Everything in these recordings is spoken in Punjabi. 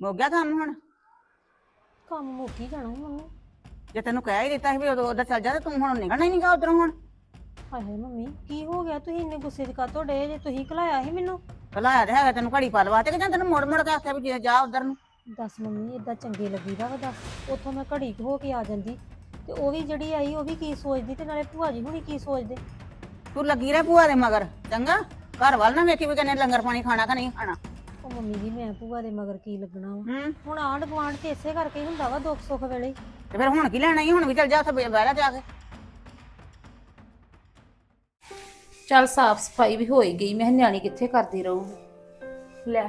ਮੁੱਕ ਗਿਆ ਕੰਮ ਹੁਣ? ਕੰਮ ਮੁੱਕ ਜਾਣਾ ਸੀ ਮੰਮੀ। ਜੇ ਤੈਨੂੰ ਕਹਿ ਹੀ ਦਿੱਤਾ ਸੀ ਵੀ ਉਦੋਂ ਉਧਰ ਚੱਲ ਜਾ ਤੇ ਤੂੰ ਹੁਣ ਨਿਕਲਣਾ ਹੀ ਨਹੀਂਗਾ ਉਧਰੋਂ ਹੁਣ। ਹਾਏ ਹਾਏ ਮੰਮੀ ਕੀ ਹੋ ਗਿਆ? ਤੁਸੀਂ ਇੰਨੇ ਗੁੱਸੇ 'ਚ ਕਾਤੋਂ ਡੇ ਜੇ? ਤੁਸੀਂ ਘਲਾਇਆ ਸੀ ਮੈਨੂੰ। ਭਲਾਇਆ ਤੇ ਹੈਗਾ ਤੈਨੂੰ ਘੜੀ ਪਾ ਲਵਾ ਤੇ ਕਿ ਜਾਂ ਤੈਨੂੰ ਮੋੜ ਮੋੜ ਕੇ ਆਖਿਆ ਵੀ ਜੇ ਜਾ ਉਧਰ ਨੂੰ? ਦੱਸ ਮੰਮੀ ਇਦਾਂ ਚੰਗੇ ਲੱਗੀਦਾ ਵਾ ਦੱਸ। ਉੱਥੋਂ ਮੈਂ ਘੜੀ ਕੁ ਹੋ ਕੇ ਆ ਜਾਂਦੀ। ਤੇ ਉਹ ਵੀ ਜਿਹੜੀ ਆਈ ਉਹ ਵੀ ਕੀ ਸੋਚਦੀ ਤੇ ਨਾਲੇ ਭੂਆ ਜੀ ਹੁਣੀ ਕੀ ਸੋਚਦੇ? ਤੂੰ ਲੱਗੀ ਰਹਿ ਭੂਆ ਦੇ ਮਗਰ ਚੰਗਾ? ਘਰ ਵੱਲ ਨਾ ਵੇਖੀ ਵੀ ਕਿਨੇ ਲੰਗਰ ਪਾਣੀ ਖਾਣਾ ਕਿ ਨਹੀਂ ਖਾਣਾ। ਉਹ ਮੰਮੀ ਜੀ ਮੈਂ ਭੂਆ ਦੇ ਮਗਰ ਕੀ ਲੱਗਣਾ ਵਾ। ਹੂੰ। ਹੁਣ ਆਂਢ ਗੁਆਂਢ ਤੇ ਇਸੇ ਕਰਕੇ ਹੀ ਹੁੰਦਾ ਵਾ ਦੁੱਖ ਸੁੱਖ ਵੇਲੇ। ਤੇ ਫਿਰ ਹੁਣ ਕੀ ਲੈਣਾ ਹੀ ਹੁਣ ਵੀ ਚੱਲ ਜਾ ਉੱਥੇ ਬਹਿ ਜਾ ਕੇ। ਚੱਲ ਸਾਫ਼ ਸਫ਼ਾਈ ਵੀ ਹੋ ਹੀ ਗਈ ਮੈਂ ਕਿਹਾ ਨਿਆਣੀ ਕਿੱਥੇ ਕਰਦੀ ਰਹੂਗੀ ਲੈ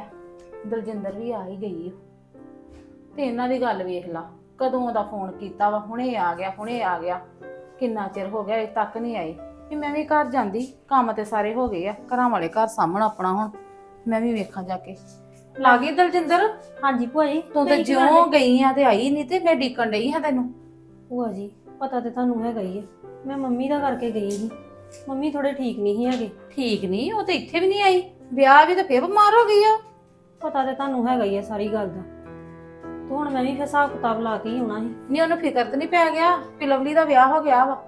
ਦਲਜਿੰਦਰ ਵੀ ਆ ਹੀ ਗਈ ਓ। ਤੇ ਇਹਨਾਂ ਦੀ ਗੱਲ ਵੇਖ ਲਾ ਕਦੋਂ ਦਾ ਫੋਨ ਕੀਤਾ ਵਾ ਹੁਣੇ ਆ ਗਿਆ ਹੁਣੇ ਆ ਗਿਆ। ਕਿੰਨਾ ਚਿਰ ਹੋ ਗਿਆ ਅਜੇ ਤੱਕ ਨਹੀਂ ਵੀ ਮੈਂ ਵੀ ਘਰ ਜਾਂਦੀ ਕੰਮ ਤੇ ਸਾਰੇ ਹੋ ਗਏ ਆ ਘਰਾਂ ਵਾਲੇ ਘਰ ਸਾਹਮਣ ਆਪਣਾ ਹੁਣ। ਮੈਂ ਵੀ ਵੇਖਾਂ ਜਾ ਕੇ। ਲਾ ਗਈ ਦਲਜਿੰਦਰ? ਹਾਂਜੀ ਭੂਆ ਜੀ ਤੂੰ ਤੇ ਕੀ ਜਿਉਂ? ਗਈ ਆ ਤੇ ਆਈ ਨਹੀਂ ਤੇ ਮੈਂ ਡੀਕਣ ਡਈ ਹਾਂ ਤੈਨੂੰ। ਭੂਆ ਜੀ ਪਤਾ ਤੇ ਤੁਹਾਨੂੰ ਹੈਗਾ ਹੀ ਹੈ ਮੈਂ ਮੰਮੀ ਦਾ ਕਰਕੇ ਗਈ ਸੀ। ਮੰਮੀ ਥੋੜੇ ਠੀਕ ਨਹੀਂ ਸੀ ਹੈਗੇ। ਠੀਕ ਨਹੀਂ ਉਹ ਤੇ ਇੱਥੇ ਵੀ ਨਹੀਂ ਆਈ। ਵਿਆਹ ਵੀ ਤੇ ਫੇਰ ਬਿਮਾਰ ਹੋ ਗਈ ਆ। ਪਤਾ ਤੇ ਤੁਹਾਨੂੰ ਹੈਗਾ ਹੀ ਹੈ ਸਾਰੀ ਗੱਲ ਦਾ। ਤੇ ਹੁਣ ਮੈਂ ਵੀ ਫਿਰ ਹਿਸਾਬ ਕਿਤਾਬ ਲਾ ਕੇ ਹੀ ਆਉਣਾ ਸੀ। ਨਹੀਂ ਉਹਨੂੰ ਫਿਕਰ ਤੇ ਨਹੀਂ ਪੈ ਗਿਆ ਕਿ ਲਵਲੀ ਦਾ ਵਿਆਹ ਹੋ ਗਿਆ ਵਾ।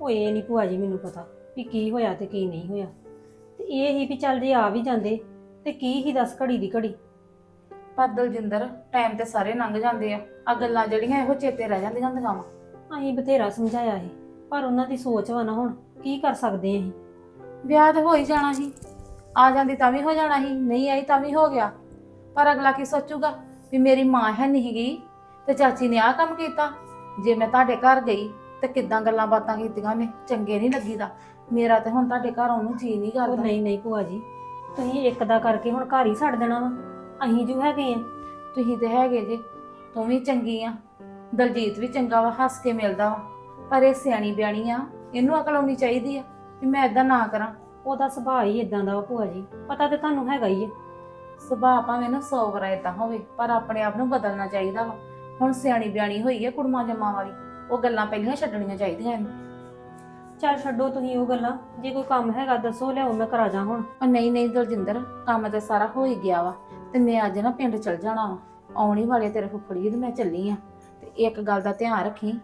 ਉਹ ਇਹ ਨਹੀਂ ਭੂਆ ਜੀ ਮੈਨੂੰ ਪਤਾ ਵੀ ਕੀ ਹੋਇਆ ਤੇ ਕੀ ਨਹੀਂ ਹੋਇਆ। ਤੇ ਇਹ ਹੀ ਵੀ ਚੱਲ ਜੇ ਆ ਵੀ ਜਾਂਦੇ ਤੇ ਕੀ ਹੀ ਦੱਸ ਘੜੀ ਦੀ ਘੜੀ? ਪਰ ਦਲਜਿੰਦਰ ਟਾਈਮ ਤੇ ਸਾਰੇ ਲੰਘ ਜਾਂਦੇ ਆ। ਆ ਗੱਲਾਂ ਜਿਹੜੀਆਂ ਇਹੋ ਚੇਤੇ ਰਹਿ ਜਾਂਦੀਆਂ ਹੁੰਦੀਆਂ ਵਾ। ਅਸੀਂ ਬਥੇਰਾ ਸਮਝਾਇਆ ਸੀ ਪਰ ਉਹਨਾਂ ਦੀ ਸੋਚ ਵਾ ਨਾ ਹੁਣ ਕੀ ਕਰ ਸਕਦੇ ਅਸੀਂ? ਵਿਆਹ ਤੇ ਹੋ ਹੀ ਜਾਣਾ ਸੀ। ਆ ਜਾਂਦੀ ਤਾਂ ਵੀ ਹੋ ਜਾਣਾ ਸੀ ਨਹੀਂ ਆਈ ਤਾਂ ਵੀ ਹੋ ਗਿਆ। ਪਰ ਅਗਲਾ ਕੀ ਸੋਚੂਗਾ ਵੀ ਮੇਰੀ ਮਾਂ ਹੈ ਨਹੀਂ ਗਈ ਤੇ ਚਾਚੀ ਨੇ ਆਹ ਕੰਮ ਕੀਤਾ। ਜੇ ਮੈਂ ਤੁਹਾਡੇ ਘਰ ਗਈ ਤੇ ਕਿੱਦਾਂ ਗੱਲਾਂ ਬਾਤਾਂ ਕੀਤੀਆਂ ਨੇ ਚੰਗੇ ਨਹੀਂ ਲੱਗੀਦਾ। ਮੇਰਾ ਤੇ ਹੁਣ ਤੁਹਾਡੇ ਘਰ ਆਉਣ ਨੂੰ ਜੀ ਨਹੀਂ ਉਹ ਕਰਦਾ ਨਹੀਂ ਨਹੀਂ ਭੂਆ ਜੀ ਤੁਸੀਂ ਇੱਕ ਦਾ ਕਰਕੇ ਹੁਣ ਘਰ ਹੀ ਛੱਡ ਦੇਣਾ ਵਾ। ਅਸੀਂ ਜੋ ਹੈਗੇ ਆ। ਤੁਸੀਂ ਤੇ ਹੈਗੇ ਜੇ ਤੂੰ ਵੀ ਚੰਗੀ ਆ। ਦਲਜੀਤ ਵੀ ਚੰਗਾ ਵਾ ਹੱਸ ਕੇ ਮਿਲਦਾ ਵਾ। ਪਰ ਇਹ ਸਿਆਣੀ ਬਿਆਣੀ ਆ ਇਹਨੂੰ ਅਕਲ ਆਉਣੀ ਚਾਹੀਦੀ ਆ ਵੀ ਮੈਂ ਇਦਾਂ ਨਾ ਕਰਾਂ। ਉਹਦਾ ਸੁਭਾਅ ਹੀ ਇਦਾਂ ਦਾ ਵਾ ਭੂਆ ਜੀ। ਪਤਾ ਤੇ ਤੁਹਾਨੂੰ ਹੈਗਾ ਹੀ ਹੈ ਸੁਭਾਅ ਭਾਵੇਂ ਨਾ ਸੌ ਵਾਰ ਏਦਾਂ ਹੋਵੇ ਪਰ ਆਪਣੇ ਆਪ ਨੂੰ ਬਦਲਣਾ ਚਾਹੀਦਾ ਵਾ। ਹੁਣ ਸਿਆਣੀ ਬਿਆਣੀ ਹੋਈ ਹੈ ਕੁੜਮਾ ਜੰਮਾ ਵਾਲੀ। ਉਹ ਗੱਲਾਂ ਪਹਿਲੀਆਂ ਛੱਡਣੀਆਂ ਚਾਹੀਦੀਆਂ ਇਹਨੂੰ। ਚੱਲ ਛੱਡੋ ਤੁਸੀਂ ਉਹ ਗੱਲਾਂ। ਜੇ ਕੋਈ ਕੰਮ ਹੈਗਾ ਦੱਸੋ, ਲਿਆਓ, ਮੈਂ ਕਰਾ ਜਾ ਹੁਣ। ਉਹ ਨਹੀਂ ਨਹੀਂ ਦਲਜਿੰਦਰ, ਕੰਮ ਤੇ ਸਾਰਾ ਹੋ ਹੀ ਗਿਆ ਵਾ। ਤੇ ਮੈਂ ਅੱਜ ਨਾ ਪਿੰਡ ਚਲ ਜਾਣਾ ਵਾ। ਆਉਣੀ ਵਾਲੇ ਤੇਰੇ ਫੁੱਫੜੀ ਤੇ ਮੈਂ ਚੱਲੀ ਆ। ਤੇ ਇੱਕ ਗੱਲ ਦਾ ਧਿਆਨ ਰੱਖੀ।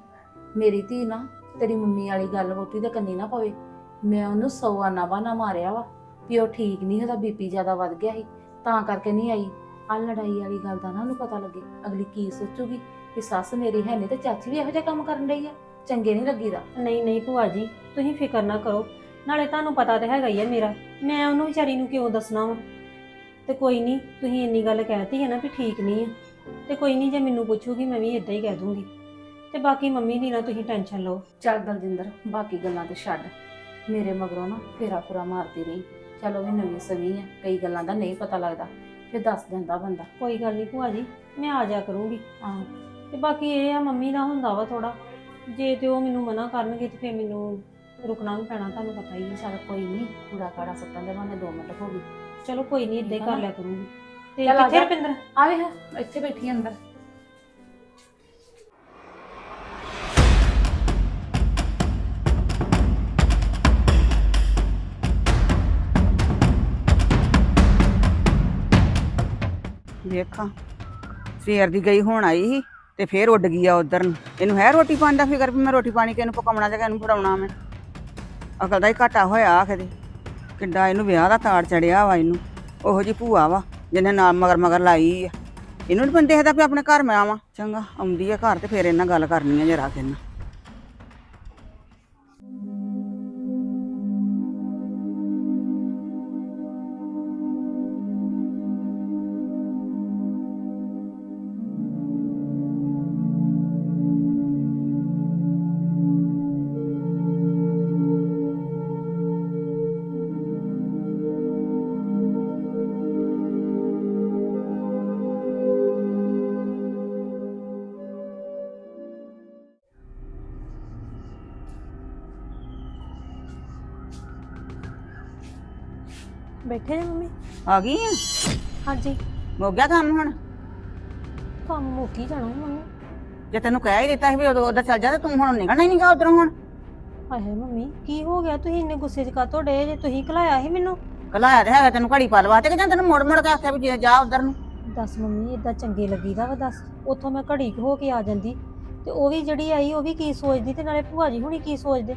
ਮੇਰੀ ਧੀ ਨਾ, ਤੇਰੀ ਮੰਮੀ ਵਾਲੀ ਗੱਲ ਵੋਟੀ ਦੇ ਕੰਨੀ ਨਾ ਪਵੇ। ਮੈਂ ਉਹਨੂੰ ਸੌ ਆਨਾ ਬਹਾਨਾ ਮਾਰਿਆ ਵਾ ਵੀ ਉਹ ਠੀਕ ਨਹੀਂ, ਉਹਦਾ ਬੀਪੀ ਜ਼ਿਆਦਾ ਵੱਧ ਗਿਆ ਸੀ, ਤਾਂ ਕਰਕੇ ਨਹੀਂ ਆਈ। ਆ ਲੜਾਈ ਵਾਲੀ ਗੱਲ ਦਾ ਨਾ ਉਹਨੂੰ ਪਤਾ ਲੱਗੇ। ਅਗਲੀ ਕੀ ਸੋਚੂਗੀ? ਕਿ ਸੱਸ ਮੇਰੀ ਹੈ ਨਹੀਂ ਤੇ ਚਾਚੀ ਵੀ ਇਹੋ ਜਿਹਾ ਕੰਮ ਕਰਨ ਰਹੀ ਆ। ਚੰਗੇ ਨਹੀਂ ਲੱਗੀਦਾ। ਨਹੀਂ ਨਹੀਂ ਭੂਆ ਜੀ ਤੁਸੀਂ ਫਿਕਰ ਨਾ ਕਰੋ। ਨਾਲੇ ਤੁਹਾਨੂੰ ਪਤਾ ਤੇ ਹੈਗਾ ਹੀ ਹੈ ਮੇਰਾ ਮੈਂ ਉਹਨੂੰ ਵਿਚਾਰੀ ਨੂੰ ਕਿਉਂ ਦੱਸਣਾ ਵਾ? ਤੇ ਕੋਈ ਨਹੀਂ ਤੁਸੀਂ ਇੰਨੀ ਗੱਲ ਕਹਿਤੀ ਹੈ ਨਾ ਵੀ ਠੀਕ ਨਹੀਂ ਹੈ ਤੇ ਕੋਈ ਨਹੀਂ ਜੇ ਮੈਨੂੰ ਪੁੱਛੂਗੀ ਮੈਂ ਵੀ ਇਦਾਂ ਹੀ ਕਹਿ ਦੂੰਗੀ। ਤੇ ਬਾਕੀ ਮੰਮੀ ਦੀ ਨਾ ਤੁਸੀਂ ਟੈਨਸ਼ਨ ਲਓ। ਚੱਲ ਦਲਜਿੰਦਰ ਬਾਕੀ ਗੱਲਾਂ ਤੇ ਛੱਡ। ਮੇਰੇ ਮਗਰੋਂ ਨਾ ਫੇਰਾ ਫੁਰਾ ਮਾਰਦੀ ਰਹੀ। ਚਲੋ ਵੀ ਨਵੀਂ ਸਵੀ ਆ ਕਈ ਗੱਲਾਂ ਦਾ ਨਹੀਂ ਪਤਾ ਲੱਗਦਾ। ਫਿਰ ਦੱਸ ਦਿੰਦਾ ਬੰਦਾ। ਕੋਈ ਗੱਲ ਨਹੀਂ ਭੂਆ ਜੀ ਮੈਂ ਆ ਜਾ ਕਰੂੰਗੀ। ਹਾਂ। ਤੇ ਬਾਕੀ ਇਹ ਆ ਮੰਮੀ ਦਾ ਹੁੰਦਾ ਵਾ ਥੋੜਾ ਜੇ ਤੇ ਉਹ ਮੈਨੂੰ ਮਨਾ ਕਰਨਗੇ ਤੇ ਫਿਰ ਮੈਨੂੰ ਰੁਕਣਾ ਵੀ ਪੈਣਾ ਤੁਹਾਨੂੰ ਪਤਾ ਹੀ ਹੈ। ਚੱਲ ਕੋਈ ਨਹੀਂ ਕੂੜਾ ਕਾੜਾ ਸੁੱਟਣ ਦੇ ਬਾਨੇ 2 ਮਿੰਟ ਹੋ ਗਈ ਚਲੋ ਕੋਈ ਨਹੀਂ ਇਦਾਂ ਹੀ ਕਰ ਲਿਆ ਕਰੂੰਗੀ। ਤੇ ਚੱਲ ਆ ਕਿੱਥੇ ਜਾ। ਰਪਿੰਦਰ? ਆਵੇ ਹਾਂ ਇੱਥੇ ਬੈਠੀ ਅੰਦਰ। ਵੇਖਾਂ ਸਵੇਰ ਦੀ ਗਈ ਹੁਣ ਆਈ ਸੀ। ਤੇ ਫੇਰ ਉੱਡ ਗਈ ਆ ਉਧਰ ਨੂੰ। ਇਹਨੂੰ ਹੈ ਰੋਟੀ ਪਾਣੀ ਦਾ ਫਿਕਰ ਵੀ ਮੈਂ ਰੋਟੀ ਪਾਣੀ ਕਿਹਨੂੰ ਪਕਾਉਣਾ ਤੇ ਕਿਹਨੂੰ ਫੜਾਉਣਾ ਮੈਂ? ਅਕਲ ਦਾ ਹੀ ਘਾਟਾ ਹੋਇਆ ਆਖਦੇ ਕਿੱਡਾ ਇਹਨੂੰ ਵਿਆਹ ਦਾ ਤਾੜ ਚੜਿਆ ਵਾ ਇਹਨੂੰ। ਉਹੋ ਜੀ ਭੂਆ ਵਾ, ਜਿਹਨੇ ਨਾਲ ਮਗਰ ਮਗਰ ਲਾਈ ਆ। ਇਹਨੂੰ ਨਹੀਂ ਬੰਦੇ ਦੇਖਦਾ ਵੀ ਆਪਣੇ ਘਰ ਮੈਂ ਆਵਾਂ। ਚੰਗਾ, ਆਉਂਦੀ ਆ ਘਰ ਤੇ ਫੇਰ ਇਹਨਾਂ ਗੱਲ ਕਰਨੀ ਆ ਜਰਾ ਕਿੰਨਾ ਬੈਠੇ ਜੀ ਮੰਮੀ? ਆ ਗਈ ਆ? ਹਾਂਜੀ। ਮੁੱਕ ਗਿਆ ਕੰਮ ਹੁਣ? ਕੰਮ ਮੁੱਕ ਹੀ ਜਾਣਾ ਸੀ ਮੰਮੀ। ਜੇ ਤੈਨੂੰ ਕਹਿ ਹੀ ਦਿੱਤਾ ਸੀ ਵੀ ਉਦੋਂ ਉਧਰ ਚੱਲ ਜਾ ਤੇ ਤੂੰ ਹੁਣ ਨਿਕਲਣਾ ਹੀ ਨਹੀਂਗਾ ਉਧਰੋਂ ਹੁਣ? ਹਾਏ ਹਾਏ ਮੰਮੀ ਕੀ ਹੋ ਗਿਆ? ਤੁਸੀਂ ਇੰਨੇ ਗੁੱਸੇ 'ਚ ਕਾਤੋਂ ਡੇ ਜੇ? ਤੁਸੀਂ ਘਲਾਇਆ ਸੀ ਮੈਨੂੰ? ਕਲਾਇਆ ਤੇ ਹੈਗਾ ਤੈਨੂੰ ਘੜੀ ਪਾ ਲਵਾ ਤੇ ਕਿ ਜਾਂ ਤੈਨੂੰ ਮੋੜ ਮੋੜ ਕੇ ਆਖਿਆ ਵੀ ਜੇ ਜਾ ਉਧਰ ਨੂੰ? ਦੱਸ ਮੰਮੀ ਇਦਾਂ ਚੰਗੇ ਲੱਗੀਦਾ ਵਾ ਦੱਸ। ਉੱਥੋਂ ਮੈਂ ਘੜੀ ਕੁ ਹੋ ਕੇ ਆ ਜਾਂਦੀ। ਤੇ ਉਹ ਵੀ ਜਿਹੜੀ ਆਈ ਉਹ ਵੀ ਕੀ ਸੋਚਦੀ ਤੇ ਨਾਲੇ ਭੂਆ ਜੀ ਹੁਣੀ ਕੀ ਸੋਚਦੇ?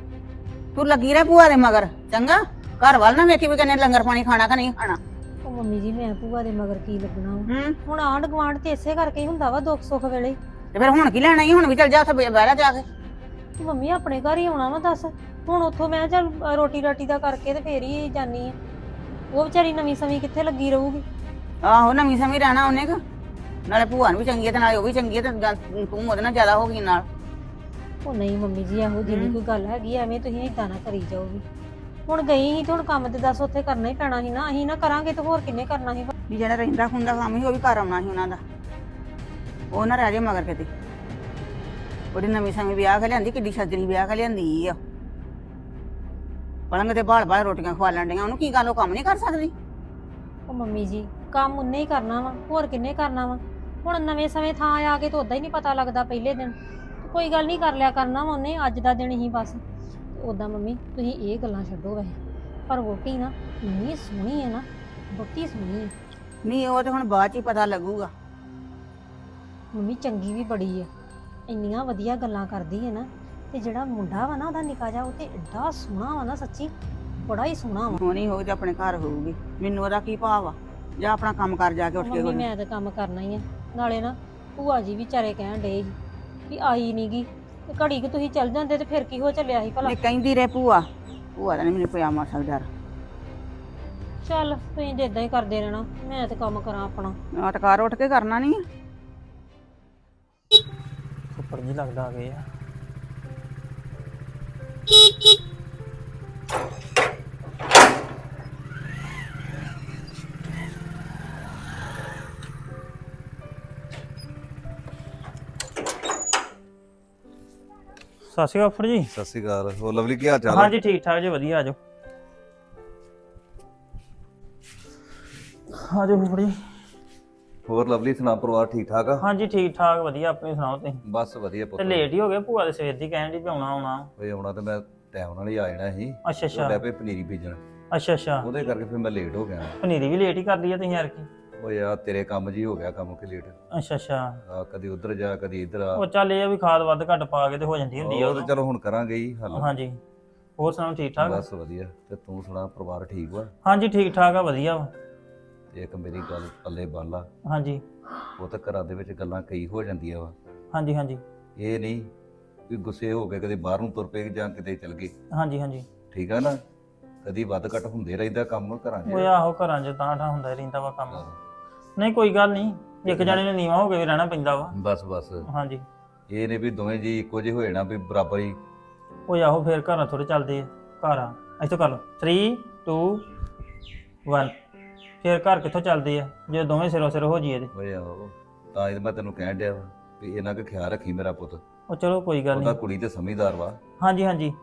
ਤੂੰ ਲੱਗੀ ਰਹਿ ਭੂਆ ਦੇ ਮਗਰ ਚੰਗਾ? ਘਰ ਵੱਲ ਨਾ ਵੇਖੀ ਵੀ ਕਿੰਨੇ ਲੰਗਰ ਪਾਣੀ ਖਾਣਾ ਕਿ ਨਹੀਂ ਖਾਣਾ। ਉਹ ਮੰਮੀ ਜੀ ਮੈਂ ਭੂਆ ਦੇ ਮਗਰ ਕੀ ਲੱਗਣਾ ਵਾ। ਹੂੰ। ਹੁਣ ਆਂਢ ਗੁਆਂਢ ਤੇ ਇਸੇ ਕਰਕੇ ਹੀ ਹੁੰਦਾ ਵਾ ਦੁੱਖ ਸੁੱਖ ਵੇਲੇ। ਤੇ ਫਿਰ ਹੁਣ ਕੀ ਲੈਣਾ ਈ? ਹੁਣ ਵੀ ਚੱਲ ਜਾ ਉੱਥੇ ਬਹਿ ਜਾ ਕੇ। ਤੇ ਮੰਮੀ ਆਪਣੇ ਘਰ ਹੀ ਆਉਣਾ ਵਾ ਦੱਸ। ਹੁਣ ਉੱਥੋਂ ਮੈਂ ਚੱਲ ਰੋਟੀ ਰਾਟੀ ਦਾ ਕਰਕੇ ਤੇ ਫੇਰ ਹੀ ਜਾਨੀ ਆ। ਉਹ ਵਿਚਾਰੀ ਨਵੀਂ ਸਮੀ ਕਿੱਥੇ ਲੱਗੀ ਰਹੂਗੀ? ਆਹੋ ਨਵੀਂ ਸਮੀ ਰਹਿਣਾ ਉਹਨੇ ਕ। ਨਾਲੇ ਭੂਆ ਨੂੰ ਵੀ ਚੰਗੀ ਹੈ ਤੇ ਨਾਲੇ ਉਹ ਵੀ ਚੰਗੀ ਹੈ ਤੇ ਜਾਂ ਤੂੰ ਉਹਦੇ ਨਾਲ ਜ਼ਿਆਦਾ ਹੋ ਗਈ ਨਾਲ। ਉਹ ਨਹੀਂ ਮੰਮੀ ਜੀ ਇਹੋ ਜਿਹੀ ਨੀ। ਕੋਈ ਗੱਲ ਹੈਗੀ ਐਵੇਂ ਤੁਸੀਂ ਇਦਾਂ ਨਾ ਕਰੀ ਜਾਓਗੇ। ਹੁਣ ਗਈ ਸੀ ਤੇ ਹੁਣ ਕੰਮ ਤੇ ਦੱਸ ਉੱਥੇ ਕਰਨਾ ਹੀ ਪੈਣਾ ਸੀ ਨਾ ਅਸੀਂ ਨਾ ਕਰਾਂਗੇ ਤੇ ਹੋਰ ਕਿੰਨੇ ਕਰਨਾ ਸੀ? ਵੀ ਜਿਹੜਾ ਰਹਿੰਦਾ ਖੁੰਦਾ ਕੰਮ ਸੀ ਉਹ ਵੀ ਘਰ ਆਉਣਾ ਸੀ ਉਹਨਾਂ ਦਾ। ਉਹ ਨਾ ਰਹਿ ਜੇ ਮਗਰ ਕਿਤੇ। ਉਹਦੀ ਨਵੀਂ ਸਮੀ ਵਿਆਹ ਕੇ ਲਿਆਂਦੀ ਕਿੱਡੀ ਸੱਜਣੀ ਵਿਆਹ ਕੇ ਲਿਆਂਦੀ ਆ ਪਲੰਗ ਤੇ ਬਾਲ ਬਾਲ ਰੋਟੀਆਂ ਖਵਾ ਲੈਣ ਡੀਆਂ ਉਹਨੂੰ ਕੀ ਗੱਲ ਉਹ ਕੰਮ ਨਹੀਂ ਕਰ ਸਕਦੀ? ਉਹ ਮੰਮੀ ਜੀ ਕੰਮ ਉਹਨੇ ਹੀ ਕਰਨਾ ਵਾ ਹੋਰ ਕਿੰਨੇ ਕਰਨਾ ਵਾ? ਹੁਣ ਨਵੇਂ ਸਮੇਂ ਥਾਂ ਆ ਕੇ ਤਾਂ ਉਦਾਂ ਹੀ ਨਹੀਂ ਪਤਾ ਲੱਗਦਾ ਪਹਿਲੇ ਦਿਨ। ਕੋਈ ਗੱਲ ਨਹੀਂ ਕਰ ਲਿਆ ਕਰਨਾ ਵਾ ਉਹਨੇ ਅੱਜ ਦਾ ਦਿਨ ਹੀ ਬਸ। ਉਦਾਂ ਮੰਮੀ ਤੁਸੀਂ ਇਹ ਗੱਲਾਂ ਛੱਡੋ ਵੈਸੇ। ਪਰ ਵੋਟੀ ਨਾ ਇੰਨੀ ਸੋਹਣੀ ਹੈ ਨਾ ਬਹੁਤੀ ਸੋਹਣੀ ਹੈ ਨਹੀਂ ਉਹ ਤੇ ਹੁਣ ਬਾਅਦ ਚ ਹੀ ਪਤਾ ਲੱਗੂਗਾ। ਮੰਮੀ ਚੰਗੀ ਵੀ ਬੜੀ ਹੈ ਇੰਨੀਆਂ ਵਧੀਆ ਗੱਲਾਂ ਕਰਦੀ ਹੈ ਨਾ ਤੇ ਜਿਹੜਾ ਮੁੰਡਾ ਵਾ ਨਾ ਉਹਦਾ ਨਿਕਾ ਜਾ ਉਹ ਤੇ ਐਡਾ ਸੋਹਣਾ ਵਾ ਨਾ ਸੱਚੀ ਬੜਾ ਹੀ ਸੋਹਣਾ ਵਾ। ਹੋਣੀ ਹੋਊ ਤੇ ਆਪਣੇ ਘਰ ਹੋਊਗੀ। ਮੈਨੂੰ ਉਹਦਾ ਕੀ ਭਾਵ ਆ ਜਾਂ ਆਪਣਾ ਕੰਮ ਕਰ ਜਾ ਕੇ ਉੱਠ ਕੇ ਮੰਮੀ ਹੁਣ ਮੈਂ ਤਾਂ ਕੰਮ ਕਰਨਾ ਹੀ ਆ। ਨਾਲੇ ਨਾ ਭੂਆ ਜੀ ਵਿਚਾਰੇ ਕਹਿਣ ਡੇ ਸੀ ਵੀ ਆਈ ਨਹੀਂਗੀ ਤੇ ਘੜੀ ਕਿ ਤੁਸੀਂ ਚੱਲ ਜਾਂਦੇ ਤੇ ਫਿਰ ਕੀ ਹੋ ਚੱਲਿਆ ਸੀ ਭਲਾ? ਨਹੀਂ ਕਹਿੰਦੀ ਰਹੇ ਭੂਆ ਭੂਆ ਦਾ ਨਹੀਂ ਮੈਨੂੰ ਪਿਆ ਮਾਰ ਸਕਦਾ ਚੱਲ ਤੁਸੀਂ ਤੇ ਇਦਾਂ ਹੀ ਕਰਦੇ ਰਹਿਣਾ ਮੈਂ ਤਾਂ ਕੰਮ ਕਰਾਂ ਆਪਣਾ। ਆ ਤਾਂ ਘਰ ਉੱਠ ਕੇ ਕਰਨਾ ਨਹੀਂ ਉੱਪਰ ਜੀ ਲੱਗਦਾ ਆ ਗਏ ਆ। ਸਤਿ ਸ਼੍ਰੀ ਅਕਾਲ ਫੁੱਫੜ ਜੀ। ਸਤਿ ਸ਼੍ਰੀ ਅਕਾਲ। ਹੋਰ ਲਵਲੀ ਕੀ ਹਾਲ ਚਾਲ? ਹੈ? ਹਾਂਜੀ ਠੀਕ ਠਾਕ ਜੀ ਵਧੀਆ ਆਜੋ ਆਜੋ ਫੁੱਫੜ ਜੀ। ਹੋਰ ਲਵਲੀ ਸੁਣਾ ਪਰਿਵਾਰ ਠੀਕ ਠਾਕ ਆ? ਹਾਂਜੀ ਠੀਕ ਠਾਕ ਵਧੀਆ ਆਪਣੀ ਸੁਣਾਓ ਤੁਸੀਂ? ਬਸ ਵਧੀਆ ਤੇ ਪੁੱਤ ਲੇਟ ਹੀ ਹੋ ਗਏ ਭੂਆ ਦੇ ਸਵੇਰ ਦੀ ਕਹਿਣ ਦੀ ਆਉਣਾ ਆਉਣਾ। ਓਏ ਆਉਣਾ ਤੇ ਮੈਂ ਟਾਈਮ ਨਾਲ ਹੀ ਆ ਜਾਣਾ ਸੀ। ਅੱਛਾ ਅੱਛਾ। ਲੈ ਪਏ ਪਨੀਰੀ ਬੀਜਣ ਅੱਛਾ ਅੱਛਾ। ਉਹਦੇ ਕਰਕੇ ਫਿਰ ਮੈਂ ਲੇਟ ਹੋ ਗਿਆ। ਪਨੀਰੀ ਵੀ ਲੇਟ ਹੀ ਕਰਦੀ ਆ ਤੁਸੀਂ ਯਾਰ ਕੀ ਓਏ ਆ ਤੇਰੇ ਕੰਮ ਜੀ ਹੋ ਗਿਆ ਕੰਮ ਕਿ ਲੇਟ ਅੱਛਾ ਅੱਛਾ। ਆ ਕਦੀ ਉਧਰ ਜਾ ਕਦੀ ਇੱਧਰ ਆ। ਉਹ ਚੱਲ ਇਹ ਆ ਵੀ ਖਾਦ ਵੱਧ ਘੱਟ ਪਾ ਕੇ ਤੇ ਹੋ ਜਾਂਦੀ ਹੁੰਦੀ ਆ ਉਹ ਤੇ। ਚਲੋ ਹੁਣ ਕਰਾਂਗੇ ਹੀ ਹੱਲ। ਹਾਂਜੀ। ਹੋਰ ਸੁਣਾਓ ਠੀਕ ਠਾਕ? ਬਸ ਵਧੀਆ। ਤੇ ਤੂੰ ਸੁਣਾ ਪਰਿਵਾਰ ਠੀਕ ਵਾ? ਹਾਂਜੀ ਠੀਕ ਠਾਕ ਆ ਵਧੀਆ ਵਾ। ਤੇ ਇੱਕ ਮੇਰੀ ਗੱਲ ਪੱਲੇ ਬਾਲਾ ਹਾਂਜੀ। ਉਹ ਤਾਂ ਘਰਾਂ ਦੇ ਵਿੱਚ ਗੱਲਾਂ ਕਈ ਹੋ ਜਾਂਦੀਆਂ ਵਾ। ਹਾਂਜੀ ਹਾਂਜੀ। ਇਹ ਨਹੀਂ ਵੀ ਗੁੱਸੇ ਹੋ ਕੇ ਕਦੇ ਬਾਹਰ ਨੂੰ ਤੁਰ ਪਏ ਜਾਂ ਕਿਤੇ ਚਲ ਗਏ। ਹਾਂਜੀ ਹਾਂਜੀ। ਠੀਕ ਆ ਨਾ? ਕਦੀ ਵੱਧ ਘੱਟ ਹੁੰਦੇ ਰਹਿੰਦਾ ਕੰਮ ਘਰਾਂ 'ਚ। ਉਹ ਆਹੋ ਘਰਾਂ 'ਚ ਤਾਂ ਠਾ ਹੁੰਦਾ ਹੀ ਰਹਿੰਦਾ ਵਾ ਕੰਮ। ਨਹੀਂ ਕੋਈ ਗੱਲ ਨਹੀਂ। ਇੱਕ ਜਣੇ ਨੇ ਨੀਵਾ ਹੋ ਕੇ ਵੀ ਰਹਿਣਾ ਪੈਂਦਾ ਵਾ। ਬਸ ਬਸ। ਹਾਂਜੀ। ਇਹ ਨੇ ਵੀ ਦੋਵੇਂ ਜੀ ਇੱਕੋ ਜਿਹੇ ਹੋ ਜਾਣਾ ਵੀ ਬਰਾਬਰ ਹੀ। ਉਹ ਆਹੋ ਫੇਰ ਘਰਾਂ ਥੋੜੇ ਚੱਲਦੇ ਆ ਘਰ ਇੱਥੋਂ ਕਰ ਲਓ। 3 2 1 ਫੇਰ ਘਰ ਕਿੱਥੋਂ ਚੱਲਦੇ ਆ ਜੇ ਦੋਵੇਂ ਸਿਰੋਂ ਸਿਰ ਹੋ ਜੀਏ ਤੇ ਹੋਏ ਆਹੋ ਤਾਂ ਇਹ ਮੈਂ ਤੈਨੂੰ ਕਹਿਣ ਡਿਆ ਵਾ ਵੀ ਇਹਨਾਂ ਦਾ ਖਿਆਲ ਰੱਖੀ ਮੇਰਾ ਪੁੱਤ। ਉਹ ਚਲੋ ਕੋਈ ਗੱਲ ਉਹਦਾ ਨਹੀਂ। ਕੁੜੀ ਤੇ ਸਮਝਦਾਰ ਵਾ। ਹਾਂਜੀ ਹਾਂਜੀ।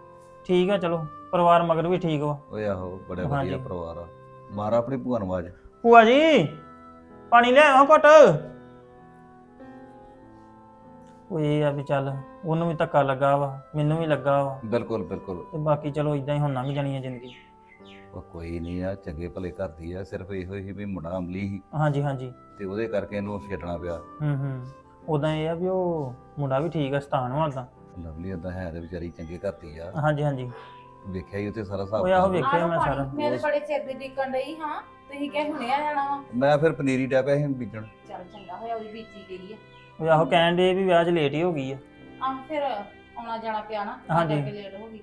ਠੀਕ ਆ ਚਲੋ। ਪਰਿਵਾਰ ਮਗਰ ਵੀ ਠੀਕ ਵਾ। ਓਏ ਆਹੋ ਬੜਾ ਹਾਂਜੀ। ਵਧੀਆ ਪਰਿਵਾਰ ਆ। ਮਾਰਾ ਆਪਣੀ ਭੂਆ ਨੂੰ ਆਵਾਜ਼। ਭੂਆ ਜੀ! ਪਾਣੀ ਲੈ ਆਓ ਘਟ? ਉਹ ਇਹ ਆ ਵੀ ਚੱਲ ਉਹਨੂੰ ਵੀ ਧੱਕਾ ਲੱਗਾ ਵਾ ਮੈਨੂੰ ਵੀ ਲੱਗਾ ਵਾ। ਬਿਲਕੁਲ ਬਿਲਕੁਲ। ਤੇ ਬਾਕੀ ਚਲੋ ਇਦਾਂ ਹੀ ਹੁਣ ਲੰਘ ਜਾਣੀ ਹੈ ਜ਼ਿੰਦਗੀ। ਉਹ ਕੋਈ ਨਹੀਂ ਆ ਚੰਗੇ ਭਲੇ ਘਰ ਦੀ ਆ ਸਿਰਫ ਇਹੋ ਹੀ ਵੀ ਮੁੰਡਾ ਅਮਲੀ ਸੀ। ਹਾਂਜੀ ਹਾਂਜੀ। ਤੇ ਉਹਦੇ ਕਰਕੇ ਇਹਨੂੰ ਛੱਡਣਾ ਪਿਆ। ਹੂੰ ਹੂੰ। ਉਦਾਂ ਇਹ ਆ ਵੀ ਉਹ ਮੁੰਡਾ ਵੀ ਠੀਕ ਆ ਸਤਾਨ ਵਾਲਾ ਲਵਲੀ ਓਦਾਂ ਹੈ ਤੇ ਵਿਚਾਰੀ ਚੰਗੇ ਘਰ ਦੀ ਆ। ਹਾਂਜੀ ਹਾਂਜੀ। ਵੇਖਿਆ ਹੀ ਉੱਥੇ ਸਾਰਾ ਹਿਸਾਬ ਉਹ ਆਹੋ ਕਿਤਾਬ। ਵੇਖਿਆ ਮੈਂ ਸਾਰਾ। ਮੈਂ ਤਾਂ ਬੜੇ ਚਿਰ ਦੀ ਡਿੱਕਣ ਡਈ ਹਾਂ ਤੁਸੀਂ ਕਿਹ ਹੁਣੇ ਆ ਜਾਣਾ ਵਾ? ਮੈਂ ਫਿਰ ਪਨੀਰੀ ਡੈ ਪਿਆ ਸੀ ਬੀਜਣ। ਚੱਲ ਚੰਗਾ ਹੋਇਆ ਉਹ ਵੀ ਬੀਜੀ ਗਈ ਆ। ਉਹ ਆਹੋ ਕਹਿਣ ਦੇ ਵੀ ਵਿਆਹ 'ਚ ਲੇਟ ਹੀ ਹੋ ਗਈ ਆ। ਆਹ ਫਿਰ ਆਉਣਾ ਜਾਣਾ ਪਿਆ ਨਾ ਤਾਂ ਹਾਂਜੀ। ਕਰਕੇ ਲੇਟ ਹੋ ਗਈ।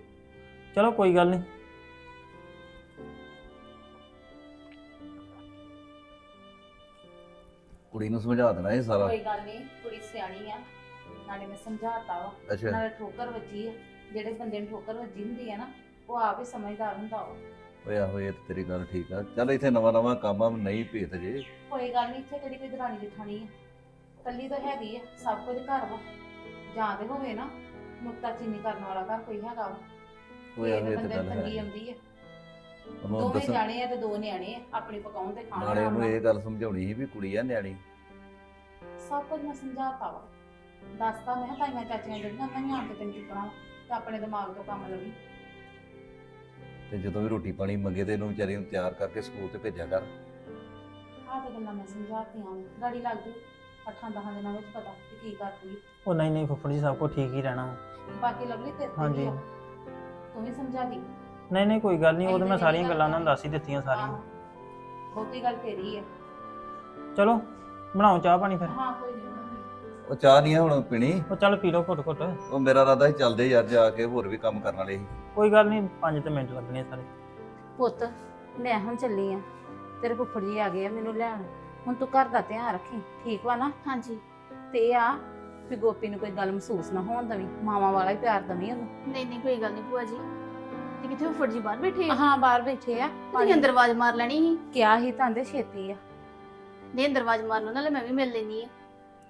ਚਲੋ ਕੋਈ ਗੱਲ ਨਹੀਂ ਕੁੜੀ ਨੂੰ ਸਮਝਾ ਦੇਣਾ ਇਹ ਸਾਰਾ। ਕੋਈ ਗੱਲ ਨਹੀਂ ਕੁੜੀ ਸਿਆਣੀ ਆ ਨਾਲੇ ਮੈਂ ਸਮਝਾਤਾ ਵਾ। ਅੱਛਾ। ਨਾਲੇ ਠੋਕਰ ਵੱਜੀ ਆ ਜਿਹੜੇ ਬੰਦੇ ਨੂੰ ਠੋਕਰ ਵੱਜੀ ਹੁੰਦੀ ਆ ਨਾ ਉਹ ਆਪ ਹੀ ਸਮਝਦਾਰ ਹੁੰਦਾ ਵਾ। ਓਏ ਆਹੋ ਇਹ ਤਾਂ ਤੇਰੀ ਗੱਲ ਠੀਕ ਆ। ਚੱਲ ਇੱਥੇ ਨਵਾਂ ਨਵਾਂ ਕੰਮ ਆ ਨਹੀਂ ਭੇਤ ਜੇ। ਕੋਈ ਗੱਲ ਨਹੀਂ ਇੱਥੇ ਕਿਹੜੀ ਕੋਈ ਦਰਾਣੀ ਜਠਾਣੀ ਆ। ਕੱਲੀ ਤਾਂ ਹੈਗੀ ਆ ਸਭ ਕੁਝ ਘਰ ਵਾ। ਜਾਂ ਤੇ ਹੋਵੇ ਨਾ ਨੁਕਤਾ ਚੀਨੀ ਕਰਨ ਵਾਲਾ ਘਰ ਕੋਈ ਹੈਗਾ ਵਾ। ਓਏ ਆਹੋ ਇਹ ਤਾਂ ਗੱਲ ਤੰਗੀ ਹੈ। ਆਉਂਦੀ ਆ। ਉਹਨੂੰ ਦੋਵੇਂ ਦੱਸ। ਜਾਣੇ ਆ ਤੇ ਦੋ ਨਿਆਣੇ ਆ ਆਪਣੀ ਪਕਾਉਣ ਤੇ ਖਾਣ ਨਾਲੇ ਉਹਨੂੰ। ਇਹ ਗੱਲ ਸਮਝਾਉਣੀ ਸੀ ਵੀ ਕੁੜੀ ਆ ਨਿਆਣੀ। ਸਭ ਕੁਝ ਮੈਂ ਸਮਝਾਤਾ ਵਾ। ਦੱਸਤਾ ਮੈਂ ਕਿਹਾ ਤਾਈਆਂ ਚਾਚੀਆਂ ਜਿਹੜੀਆਂ ਨੇ ਆਣ ਕੇ ਤੈਨੂੰ ਚੁੱਕਣਾ ਵਾ ਤੇ ਆਪਣੇ ਦਿਮਾਗ ਤੋਂ ਕੰਮ ਲਵੀ। ਤੇ ਜਦੋਂ ਵੀ ਰੋਟੀ ਪਾਣੀ ਮੰਗੇ ਤੇ ਇਹਨੂੰ ਵਿਚਾਰੀ ਨੂੰ ਤਿਆਰ ਕਰਕੇ ਸਕੂਲ ਤੇ ਭੇਜਿਆ ਕਰ ਆਹ ਤੇ ਗੱਲਾਂ ਮੈਂ ਸਮਝਾਤੀਆਂ। ਗਾੜੀ ਲੱਗ ਜੂ ਅੱਠਾਂ ਦਹਾਂ ਦਿਨਾਂ ਵਿੱਚ ਪਤਾ ਕਿ ਕੀ ਕਰਦੀ ਉਹ ਨਹੀਂ ਨਹੀਂ ਫੁੱਫੜ ਜੀ ਸਭ ਕੁਝ ਠੀਕ ਹੀ ਰਹਿਣਾ ਵਾ। ਬਾਕੀ ਲਵਲੀ ਤੇਰੇ ਤੇ ਹਾਂਜੀ। ਵੀ ਆ। ਤੂੰ ਵੀ ਸਮਝਾ ਦੀ ਨਹੀਂ ਨਹੀਂ ਕੋਈ ਗੱਲ ਨਹੀਂ ਉਹ ਤਾਂ ਮੈਂ ਸਾਰੀਆਂ ਗੱਲਾਂ ਉਹਨਾਂ ਨੂੰ ਦੱਸ ਹੀ ਦਿੱਤੀਆਂ ਸਾਰੀਆਂ ਆਹੋ। ਬਹੁਤੀ ਗੱਲ ਤੇਰੀ ਹੈ ਚਲੋ ਬਣਾਓ ਚਾਹ ਪਾਣੀ ਫਿਰ ਹਾਂ ਕੋਈ ਨਹੀਂ ਉਹ ਚਾਹ ਨਹੀਂ ਆ ਹੁਣ ਪੀਣੀ? ਉਹ ਚੱਲ ਪੀ ਲਓ ਘੁੱਟ ਘੁੱਟ। ਉਹ ਮੇਰਾ ਰਾਦਾ ਹੀ ਚੱਲਦੇ ਯਾਰ ਜਾ ਕੇ ਹੋਰ ਵੀ ਕੰਮ ਕਰਨ ਵਾਲੇ ਸੀ। ਕੋਈ ਗੱਲ ਨਹੀਂ 5 ਤੇ ਮਿੰਟ ਲੱਗਣੇ ਆ ਸਾਰੇ। ਪੁੱਤ ਮੈਂ ਹੁਣ ਚੱਲੀ ਆ। ਤੇਰੇ ਫੁੱਫੜ ਜੀ ਆ ਗਏ ਆ ਮੈਨੂੰ ਲੈਣ। ਹੁਣ ਤੂੰ ਘਰ ਦਾ ਧਿਆਨ ਰੱਖੀ ਠੀਕ ਵਾ ਨਾ? ਹਾਂਜੀ। ਤੇ ਇਹ ਆ ਵੀ ਗੋਪੀ ਨੂੰ ਕੋਈ ਗੱਲ ਮਹਿਸੂਸ ਨਾ ਹੋਣ ਦਵੀਂ। ਮਾਵਾਂ ਵਾਲਾ ਹੀ ਪਿਆਰ ਦਵੀਂ ਉਹਨੂੰ। ਨਹੀਂ ਨਹੀਂ ਕੋਈ ਗੱਲ ਨਹੀਂ ਭੂਆ ਜੀ। ਤੇ ਕਿੱਥੇ ਉੱਫੜ ਜੀ ਬਾਹਰ ਬੈਠੇ ਆ? ਹਾਂ ਬਾਹਰ ਬੈਠੇ ਆ। ਤੁਸੀਂ ਅੰਦਰ ਆਵਾਜ਼ ਮਾਰ ਲੈਣੀ ਸੀ? ਕਿਆ ਹੀ ਤਾਂਦੇ ਛੇਤੀ ਆ। ਨਹੀਂ ਅੰਦਰ ਆਵਾਜ਼ ਮਾਰ ਲਓ ਨਾਲੇ ਮੈਂ ਵੀ ਮਿਲ ਲੈਣੀ ਆ।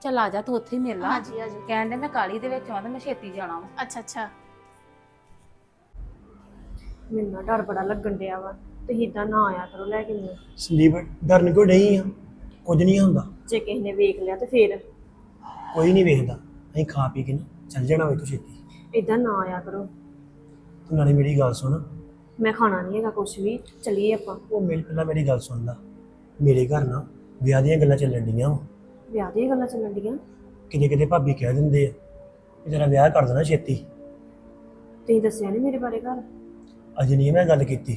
ਚੱਲ ਆ ਜਾ ਤੂੰ ਉੱਥੇ ਹੀ ਮਿਲ ਲਾ। ਹਾਂਜੀ ਕਹਿਣ ਦੇ ਮੈਂ ਕਾਲੀ ਦੇ ਵਿੱਚ ਆਵਾਂ ਤੇ ਮੈਂ ਛੇਤੀ ਜਾਣਾ ਵਾ। ਅੱਛਾ ਅੱਛਾ। ਮੈਨੂੰ ਨਾ ਡਰ ਬੜਾ ਲੱਗਣ ਡਿਆ ਵਾ। ਤੁਸੀਂ ਇਦਾਂ ਨਾ ਆਇਆ ਕਰੋ ਲੈ ਕੇ ਮੈਨੂੰ ਸੰਦੀਪ ਡਰਨ ਕਿਉਂ ਨਹੀਂ ਆ? ਕੁਝ ਨਹੀਂ ਹੁੰਦਾ। ਜੇ ਕਿਸੇ ਨੇ ਵੇਖ ਲਿਆ ਤੇ ਫੇਰ। ਕੋਈ ਨਹੀਂ ਵੇਖਦਾ। ਅਸੀਂ ਖਾ ਪੀ ਕੇ ਨਾ ਚੱਲ ਜਾਣਾ ਵੇ ਤੂੰ ਛੇਤੀ। ਇਦਾਂ ਨਾ ਆਇਆ ਕਰੋ। ਤੂੰ ਨਾਲੇ ਮੇਰੀ ਗੱਲ ਸੁਣ। ਮੈਂ ਖਾਣਾ ਨਹੀਂ ਹੈਗਾ ਕੁਝ ਵੀ। ਚੱਲੀਏ ਆਪਾਂ। ਉਹ ਮੇਰੇ ਪਹਿਲਾਂ ਮੇਰੀ ਗੱਲ ਸੁਣ ਲੈ। ਮੇਰੇ ਘਰ ਨਾ ਵਿਆਹ ਦੀਆਂ ਗੱਲਾਂ ਚੱਲਣ ਡੀਆਂ ਵਾ। ਵਿਆਹ ਦੀਆਂ ਗੱਲਾਂ ਚੱਲਣ ਡੀਆਂ ਕਿਤੇ ਕਿਤੇ ਭਾਬੀ ਕਹਿ ਦਿੰਦੇ ਆ ਕਿ ਤੇਰਾ ਵਿਆਹ ਕਰ ਦੇਣਾ ਛੇਤੀ। ਤੁਸੀਂ ਦੱਸਿਆ ਨਹੀਂ ਮੇਰੇ ਬਾਰੇ ਘਰ? ਅੱਜ ਨਹੀਂ ਮੈਂ ਗੱਲ ਕੀਤੀ।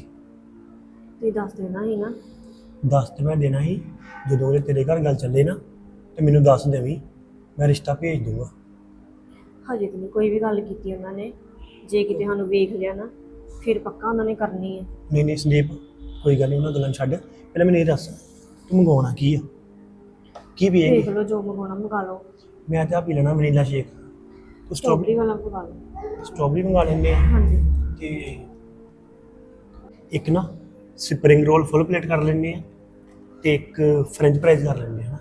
ਤੁਸੀਂ ਦੱਸ ਦੇਣਾ ਸੀ ਨਾ। ਦੱਸ ਤੇ ਮੈਂ ਦੇਣਾ ਸੀ ਜਦੋਂ ਉਹਦੇ ਤੇਰੇ ਘਰ ਗੱਲ ਚੱਲੇ ਨਾ ਤੇ ਮੈਨੂੰ ਦੱਸ ਦੇਵੀਂ ਮੈਂ ਰਿਸ਼ਤਾ ਭੇਜ ਦੂੰਗਾ। ਹਜੇ ਤਾਂ ਨਹੀਂ ਕੋਈ ਵੀ ਗੱਲ ਕੀਤੀ ਉਹਨਾਂ ਨੇ। ਜੇ ਕਿਤੇ ਸਾਨੂੰ ਵੇਖ ਲਿਆ ਨਾ ਫਿਰ ਪੱਕਾ ਉਹਨਾਂ ਨੇ ਕਰਨੀ ਹੈ ਨਹੀਂ ਨਹੀਂ ਸੰਦੀਪ ਕੋਈ ਗੱਲ ਨਹੀਂ ਉਹਨਾਂ ਗੱਲਾਂ ਛੱਡ। ਪਹਿਲਾਂ ਮੈਨੂੰ ਇਹ ਦੱਸ ਤੂੰ ਮੰਗਵਾਉਣਾ ਕੀ ਆ? ਕੀ ਦੇਖ ਪੀਏਂਗੀ ਲਓ ਜੋ ਮੰਗਵਾਉਣਾ ਮੰਗਾ ਲਓ। ਮੈਂ ਤਾਂ ਪੀ ਲੈਣਾ ਵਨੀਲਾ ਸ਼ੇਕ ਤੂੰ ਸਟ੍ਰਾਬੇਰੀ ਸਟ੍ਰਾਬੇਰੀ ਵਾਲਾ ਮੰਗਾ ਲਓ। ਸਟ੍ਰਾਬੇਰੀ ਮੰਗਾ ਲੈਂਦੇ ਆ। ਹਾਂਜੀ। ਤੇ ਇੱਕ ਨਾ ਸਪਰਿੰਗ ਰੋਲ ਫੁੱਲ ਪਲੇਟ ਕਰ ਲੈਂਦੇ ਆ ਤੇ ਇੱਕ ਫ੍ਰੈਂਚ ਫ੍ਰਾਈਜ਼ ਕਰ ਲੈਂਦੇ ਆ